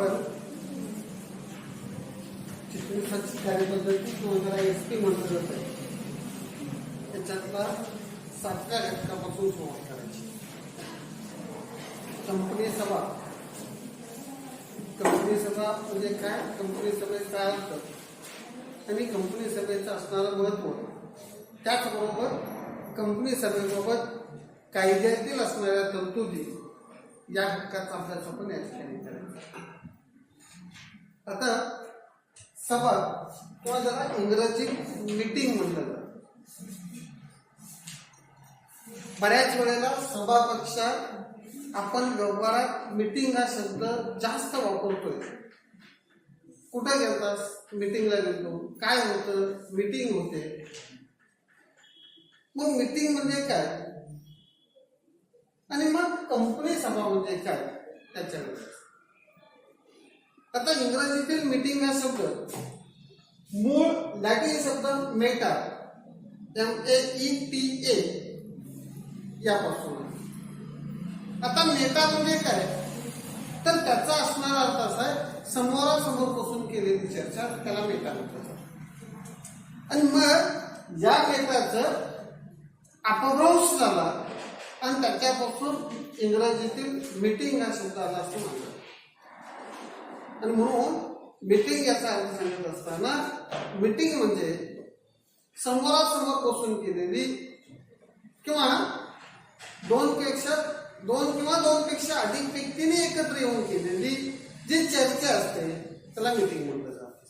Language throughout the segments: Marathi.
आपण चित्रपटाची कार्यपद्धती किंवा त्याला एस पी म्हटलं जातं त्याच्यातला सातव्या घटकापासून सुरुवात करायची. कंपनी सभा. कंपनी सभा म्हणजे काय? कंपनी सभेचा काय अर्थ आणि कंपनी सभेचं असणारं महत्त्व त्याचबरोबर कंपनी सभेबाबत कायद्यातील असणाऱ्या तरतुदी या हक्काचा अभ्यास आपण या ठिकाणी करायचा. आता सभा किंवा त्याला इंग्रजी मीटिंग म्हटलं जातं बऱ्याच वेळेला सभापेक्षा आपण व्यवहारात मिटिंग हा शब्द जास्त वापरतोय. कुठं गेलतास? मीटिंगला गेलो काय होतं? मीटिंग होते. मग मीटिंग म्हणजे काय? आणि मग कंपनी सभा म्हणजे काय? त्याच्यावर. आता इंग्रजीतील मीटिंग हा शब्द. मूळ लॅटिन शब्द meta M A E T A यापासून. आता मेटा म्हणजे काय? तर त्याचा असणारा अर्थ असा आहे समोरासमोर बसून केलेली चर्चा त्याला मेटा म्हणतात. आणि मग या मेटाचं अपभ्रंश झाला आणि त्याच्यापासून इंग्रजीतील मीटिंग हा शब्द आला असं म्हणतात. आणि म्हणून मीटिंग याचा अर्थ सांगत असताना मीटिंग म्हणजे समोरासमोर बसून केलेली किंवा दोन पेक्षा दोन किंवा दोन पेक्षा अधिक व्यक्तीने एकत्र येऊन केलेली जी चर्चा असते त्याला मीटिंग म्हणलं जात.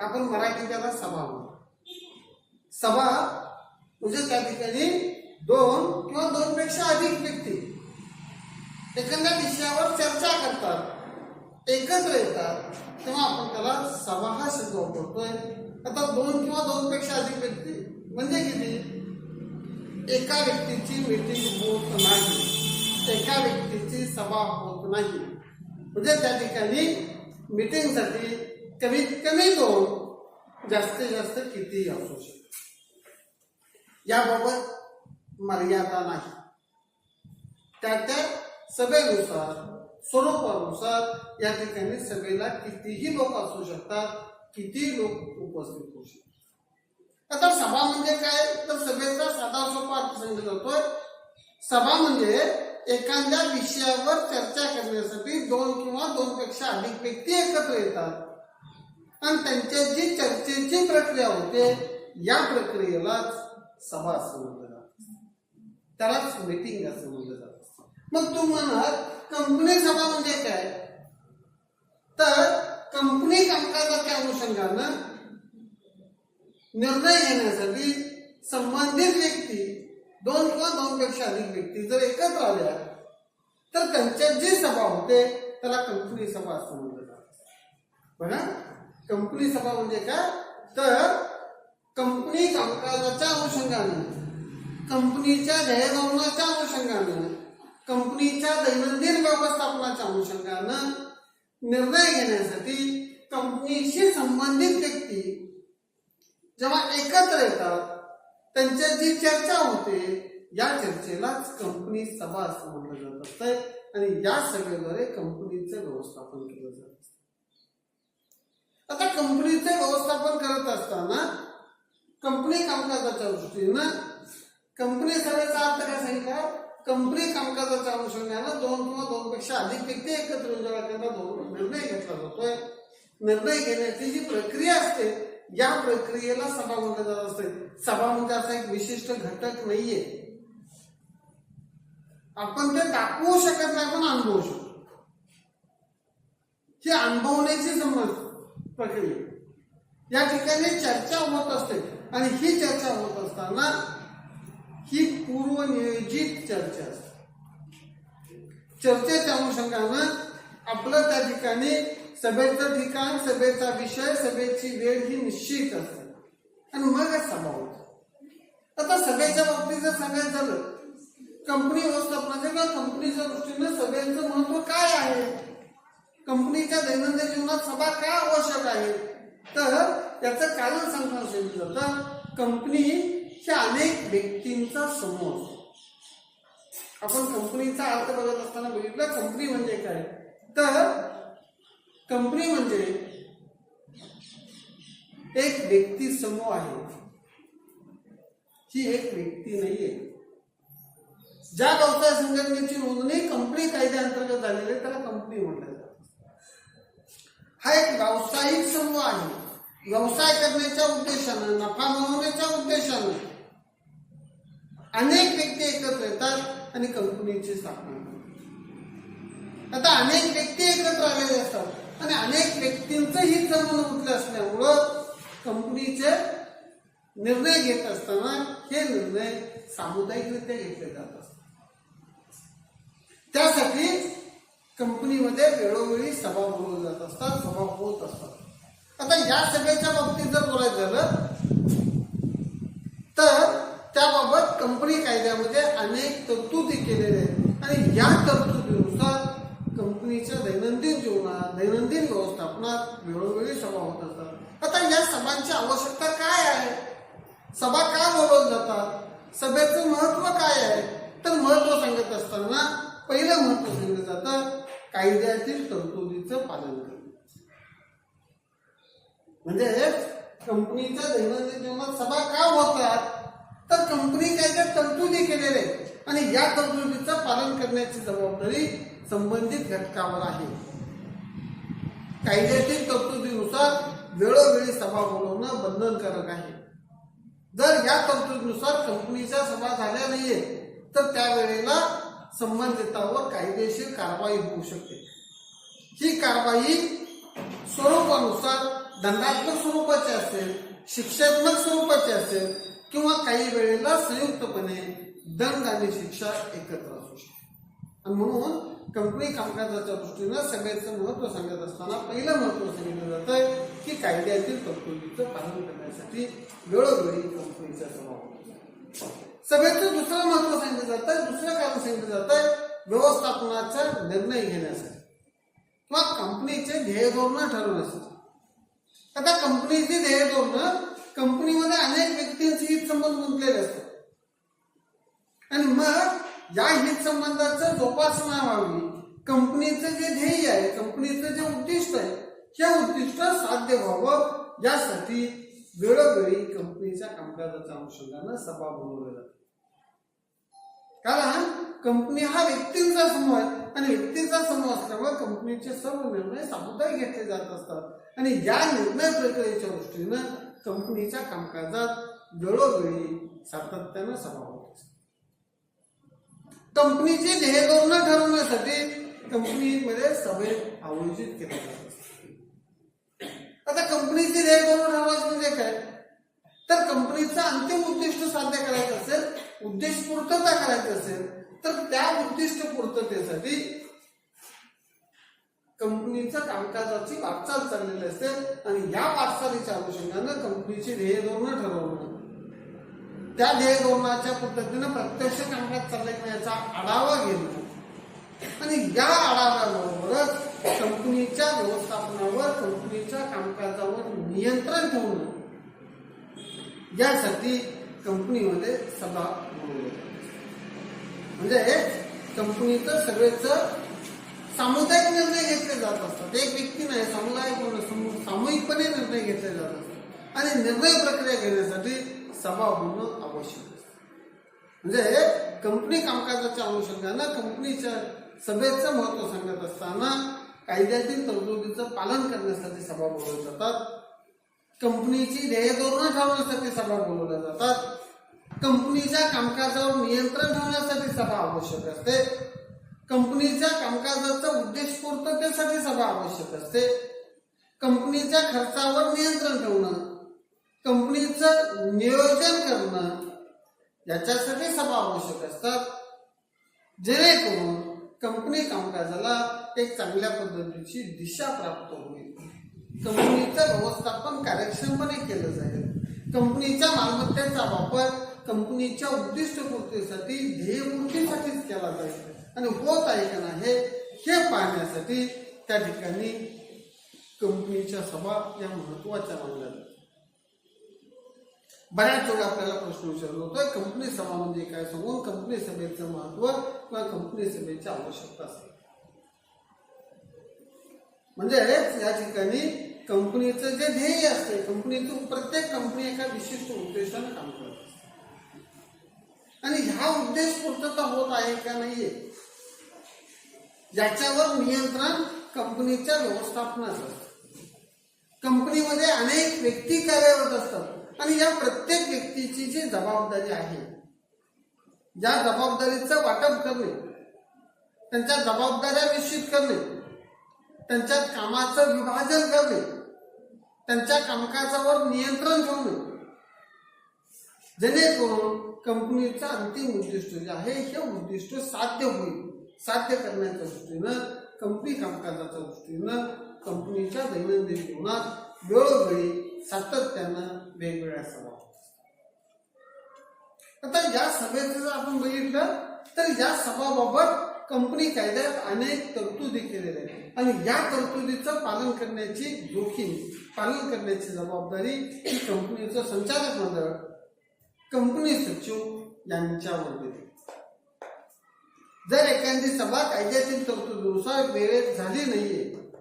आपण मराठी त्याला सभा म्हणतो सभा म्हणजे त्या ठिकाणी दोन किंवा दोन पेक्षा अधिक व्यक्ती एखाद्या विषयावर चर्चा एकत्र येतात तेव्हा आपण त्याला सभा हा शब्द वापरतोय आता दोन किंवा दोन पेक्षा अधिक व्यक्ती म्हणजे किती? एका व्यक्तीची मीटिंग होत नाही. एका व्यक्तीची सभा होत नाही. म्हणजे त्या ठिकाणी मीटिंगसाठी कमीत कमी दोन जास्तीत जास्त किती असू शकतो याबाबत मर्यादा नाही. त्या त्या सभेनुसार स्वरूपानुसार या ठिकाणी सभेला कितीही लोक असू शकतात किती लोक उपस्थित होऊ शकतात. आता सभा म्हणजे काय? तर सभेचा साधा सोपा अर्थ सांगितला जातोय. सभा म्हणजे एखाद्या विषयावर चर्चा करण्यासाठी दोन किंवा दोन पेक्षा अधिक व्यक्ती एकत्र येतात. आणि त्यांच्या जी चर्चेची प्रक्रिया होते या प्रक्रियेलाच सभा असं म्हणलं जात. त्यालाच मीटिंग असं म्हणलं जातं. मग तू म्हणत कंपनी सभा म्हणजे काय? तर कंपनी कामकाजाच्या अनुषंगानं निर्णय घेण्यासाठी संबंधित व्यक्ती दोन किंवा दोनपेक्षा अधिक व्यक्ती जर एकत्र आल्या तर त्यांच्यात जी सभा होते त्याला कंपनी सभा असं म्हणलं जातं बघा कंपनी सभा म्हणजे काय? तर कंपनी कामकाजाच्या अनुषंगाने कंपनीच्या ध्येयधोरणाच्या अनुषंगाने कंपनीच्या दैनंदिन व्यवस्थापनाच्या अनुषंगानं निर्णय घेण्यासाठी कंपनीशी संबंधित व्यक्ती जेव्हा एकत्र येतात त्यांच्यात जी चर्चा होते या चर्चेलाच कंपनी सभा असं म्हटलं जात असतंय आणि या सभेद्वारे कंपनीचं व्यवस्थापन केलं जात आता कंपनीचे व्यवस्थापन करत असताना कंपनी कामकाजाच्या दृष्टीनं कंपनी सभेचा अर्थ काय सांगितला कंपनी कामकाजाच्या अनुषंगानं दोन किंवा दोन पेक्षा अधिक व्यक्ती एकत्र येऊन दोन निर्णय घेतला जातोय. निर्णय घेण्याची जी प्रक्रिया असते या प्रक्रियेला सभा म्हटलं जात असते. सभा म्हणजे असा एक विशिष्ट घटक नाहीये. आपण ते दाखवू शकत नाही पण अनुभवू शकतो. ही अनुभवण्याची समज प्रक्रिया. या ठिकाणी चर्चा होत असते आणि ही चर्चा होत असताना ही पूर्वनियोजित चर्चा असते. चर्चेच्या अनुषंगानं आपलं त्या ठिकाणी सभेचं ठिकाण सभेचा विषय सभेची वेळ ही निश्चित असते. आणि मगच सभा होत. आता सभेच्या बाबतीत जर सांगायचं झालं कंपनी व्यवस्थापनाच्या किंवा कंपनीच्या दृष्टीनं सभेचं महत्त्व काय आहे? कंपनीच्या दैनंदिन जीवनात सभा का आवश्यक आहे? तर याचं कारण सांगणं सांगितलं जातं कंपनी ह्या अनेक व्यक्तींचा समूह आपण कंपनीचा अर्थ बघत असताना बघितलं कंपनी म्हणजे काय? तर कंपनी म्हणजे एक व्यक्ती समूह आहे. ही एक व्यक्ती नाहीये. ज्या व्यवसाय संघटनेची नोंदणी कंपनी कायद्याअंतर्गत झालेली आहे त्याला कंपनी म्हटलं जात. हा एक व्यावसायिक समूह आहे. व्यवसाय करण्याच्या उद्देशानं नफा मिळवण्याच्या उद्देशानं अनेक व्यक्ती एकत्र येतात आणि कंपनीची स्थापना करतात. आता अनेक व्यक्ती एकत्र आलेले असतात आणि अनेक व्यक्तींचं हित जमून उठलं असल्यामुळं कंपनीचे निर्णय घेत असताना हे निर्णय सामुदायिकरित्या घेतले जात असतात. त्यासाठी कंपनीमध्ये वेळोवेळी सभा बोलवल्या जात असतात सभा होत असतात. आता या सभेच्या बाबतीत जर बोलायचं झालं तर त्याबाबत कंपनी कायद्यामध्ये अनेक तरतुदी केलेल्या आहेत. आणि या तरतुदीनुसार कंपनीच्या दैनंदिन जीवनात दैनंदिन व्यवस्थापनात वेळोवेळी सभा होत असतात. आता या सभांची आवश्यकता काय आहे? सभा का बोलवत जातात? सभेचं महत्त्व काय आहे? तर महत्त्व सांगत असताना पहिलं महत्त्व सांगितलं जातं कायद्यातील तरतुदीचं पालन करणं. म्हणजे कंपनीच्या दैनंदिन जीवनात सभा का होतात? तर कंपनी कायद्यात तरतुदी केलेले आहेत? आणि या तरतुदीचं पालन करण्याची जबाबदारी संबंधित घटकावर आहे. कायद्यातील तरतुदीनुसार वेळोवेळी सभा बोलवणं बंधनकारक आहे. जर या तरतुदीनुसार कंपनीच्या सभा झाल्या नाहीये तर त्यावेळेला संबंधितावर कायदेशीर कारवाई होऊ शकते. ही कारवाई स्वरूपानुसार दंडात्मक स्वरूपाचे असेल शिक्षात्मक स्वरूपाचे असेल किंवा काही वेळेला संयुक्तपणे दंड आणि शिक्षा एकत्र असू शकते. आणि म्हणून कंपनी कामकाजाच्या दृष्टीनं सगळ्याचं महत्त्व सांगत असताना पहिलं महत्त्व सांगितलं जातं की कायद्यातील तरतुदीचं पालन करण्यासाठी वेळोवेळी कंपनीचा सभा सभेचं दुसरं महत्त्व सांगितलं जातं दुसरं कारण सांगितलं जातं व्यवस्थापनाचा निर्णय घेण्यासाठी. किंवा कंपनीचे ध्येय धोरणं ठरवण्यासाठी आता कंपनीची ध्येय धोरणं कंपनीमध्ये अनेक व्यक्तींचे हित संबंध गुंतलेले असतात. आणि मग या हित संबंधाचं जोपासना व्हावी कंपनीचं जे ध्येय आहे कंपनीचं जे उद्दिष्ट आहे हे उद्दिष्ट साध्य व्हावं यासाठी वेळोवेळी कंपनीच्या कामकाजाच्या अनुषंगानं सभा बोलवल्या जाते कारण कंपनी हा व्यक्तींचा समूह आहे. आणि व्यक्तीचा समूह असल्यामुळे कंपनीचे सर्व निर्णय सामुदायिक घेतले जात असतात. आणि या निर्णय प्रक्रियेच्या दृष्टीनं कंपनीच्या कामकाजात वेळोवेळी सातत्यानं सभा होत असतात कंपनीची ध्येय ठरवण्यासाठी कंपनीमध्ये सभे आयोजित केल्या जात आता कंपनीचे ध्येय धोरण ठरवायचं म्हणजे काय? तर कंपनीचं अंतिम उद्दिष्ट साध्य करायचं असेल उद्देश पूर्तता करायची असेल तर त्या उद्दिष्ट पूर्ततेसाठी कंपनीच्या कामकाजाची वाटचाल चाललेली असते आणि या वाटचालीच्या अनुषंगानं कंपनीची ध्येय धोरणं ठरवणं. त्या ध्येय धोरणाच्या पद्धतीनं प्रत्यक्ष कामकाज चाललंय का याचा आढावा घेणं. आणि या आढाव्याबरोबरच कंपनीच्या व्यवस्थापनावर कंपनीच्या कामकाजावर नियंत्रण ठेवणं. यासाठी कंपनीमध्ये सभा बोलवली म्हणजे कंपनीचं सगळेच सामुदायिक निर्णय घेतले जात असतात. एक व्यक्ती नाही सामुदायिक समू- सामूहिकपणे निर्णय घेतले जात असतात. आणि निर्णय प्रक्रिया घेण्यासाठी सभा होणं आवश्यक असतं. म्हणजे कंपनी कामकाजाच्या अनुषंगानं कंपनीच्या सभेचं महत्त्व सांगत असताना कायद्यातील तरतुदीचं पालन करण्यासाठी सभा बोलवल्या जातात. कंपनीची ध्येय धोरणं ठरवण्यासाठी सभा बोलवल्या जातात. कंपनीच्या कामकाजावर नियंत्रण ठेवण्यासाठी सभा आवश्यक असते. कंपनीच्या कामकाजाचा उद्देश पूर्ततेसाठी सभा आवश्यक असते. कंपनीच्या खर्चावर नियंत्रण ठेवणं कंपनीचं नियोजन करणं याच्यासाठी सभा आवश्यक असतात. जेणेकरून कंपनी कामकाजाला एक चांगल्या पद्धतीची दिशा प्राप्त होईल. कंपनीचं व्यवस्थापन कार्यक्षमपणे केलं जाईल. कंपनीच्या मालमत्तेचा वापर कंपनीच्या उद्दिष्ट पूर्तीसाठी ध्येयपूर्तीसाठीच केला जाईल. आणि होत आहे का नाही हे पाहण्यासाठी त्या ठिकाणी कंपनीच्या सभा या महत्त्वाच्या मानल्या जातात. बऱ्याच वेळा आपल्याला प्रश्न विचारला होता कंपनी सभा म्हणजे काय सांगून कंपनी सभेचं महत्त्व किंवा कंपनी सभेची आवश्यकता असते. म्हणजे या ठिकाणी कंपनीचं जे ध्येय असते कंपनीचं प्रत्येक कंपनी एका विशिष्ट उद्देशाने काम करत. असते आणि ह्या उद्देश पूर्तता होत आहे का नाहीये? याच्यावर नियंत्रण कंपनीच्या व्यवस्थापनाचं कंपनीमध्ये अनेक व्यक्ती कार्यरत असतात. आणि या प्रत्येक व्यक्तीची जी जबाबदारी आहे या जबाबदारीचं वाटप करणे त्यांच्या जबाबदाऱ्या निश्चित करणे त्यांच्या कामाचं विभाजन करणे त्यांच्या कामकाजावर नियंत्रण ठेवणे जेणेकरून कंपनीचं अंतिम उद्दिष्ट जे आहे हे उद्दिष्ट साध्य होईल. साध्य करण्याच्या दृष्टीनं कंपनी कामकाजाच्या दृष्टीनं कंपनीच्या दैनंदिन जीवनात वेळोवेळी सातत्यानं वेगवेगळ्या सभा आता या सभेचं जर आपण बघितलं तर या सभाबाबत कंपनी कायद्यात अनेक तरतुदी केलेल्या आहेत. आणि या तरतुदीचं पालन करण्याची जोखीम पालन करण्याची जबाबदारी ही कंपनीचं संचालक मंडळ कंपनी सचिव यांच्यावर जर एखादी सभा कायद्यातील तरतुदीनुसार वेळेत झाली नाहीये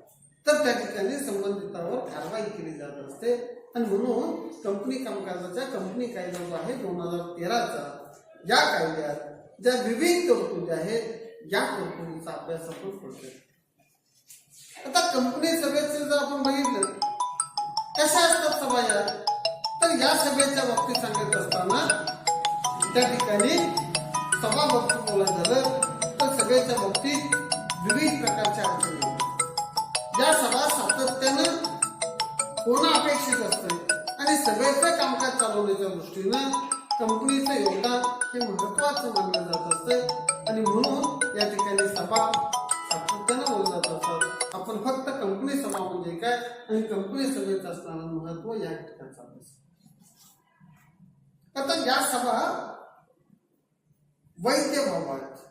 तर त्या ठिकाणी संबंधितावर कारवाई केली जात असते. आणि म्हणून कंपनी कामकाजाच्या कंपनी कायदा जो आहे दोन हजार तेराचा या कायद्यात ज्या विविध तरतुदी आहेत या तरतुदीचा अभ्यास आपण करतोय. आता कंपनी सभेचं जर आपण बघितलं कशा असतात सभा या? तर या सभेच्या बाबतीत सांगितलं असताना त्या ठिकाणी सभा बाबतीत बोलायचं झालं. तर सगळ्याच्या बाबतीत विविध प्रकारच्या अडचणी या सभा सातत्यानं होणं अपेक्षित असतं. आणि सगळ्याचं कामकाज चालवण्याच्या दृष्टीनं कंपनीचं योगदान हे महत्वाचं मानलं जात असतं. आणि म्हणून या ठिकाणी सभा सातत्यानं बोलत जात असतात. आपण फक्त कंपनी सभा म्हणजे काय? आणि कंपनी सभेत असताना महत्त्व या ठिकाणचा आता या सभा वैद्य बाबत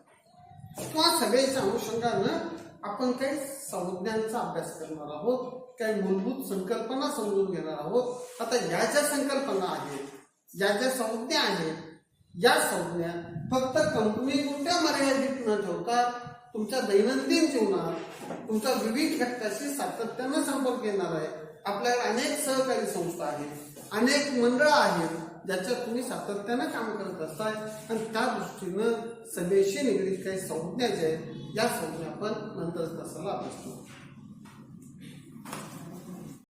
किंवा सभेच्या अनुषंगानं आपण काही संज्ञांचा अभ्यास करणार आहोत काही मूलभूत संकल्पना समजून घेणार आहोत. आता या ज्या संकल्पना आहेत या ज्या संज्ञा आहेत या संज्ञा फक्त कंपनी कुठल्या मर्यादित न ठेवता तुमच्या दैनंदिन जीवनात तुमच्या विविध घटकाशी सातत्यानं संपर्क येणार आहे आपल्याला अनेक सहकारी संस्था आहेत अनेक मंडळं आहेत ज्याच्यात तुम्ही सातत्यानं काम करत असताय आणि त्या दृष्टीनं सभेशी निगडीत काही संज्ञा ज्या आहेत या संज्ञा आपण नंतर तासाला अभ्यास करू.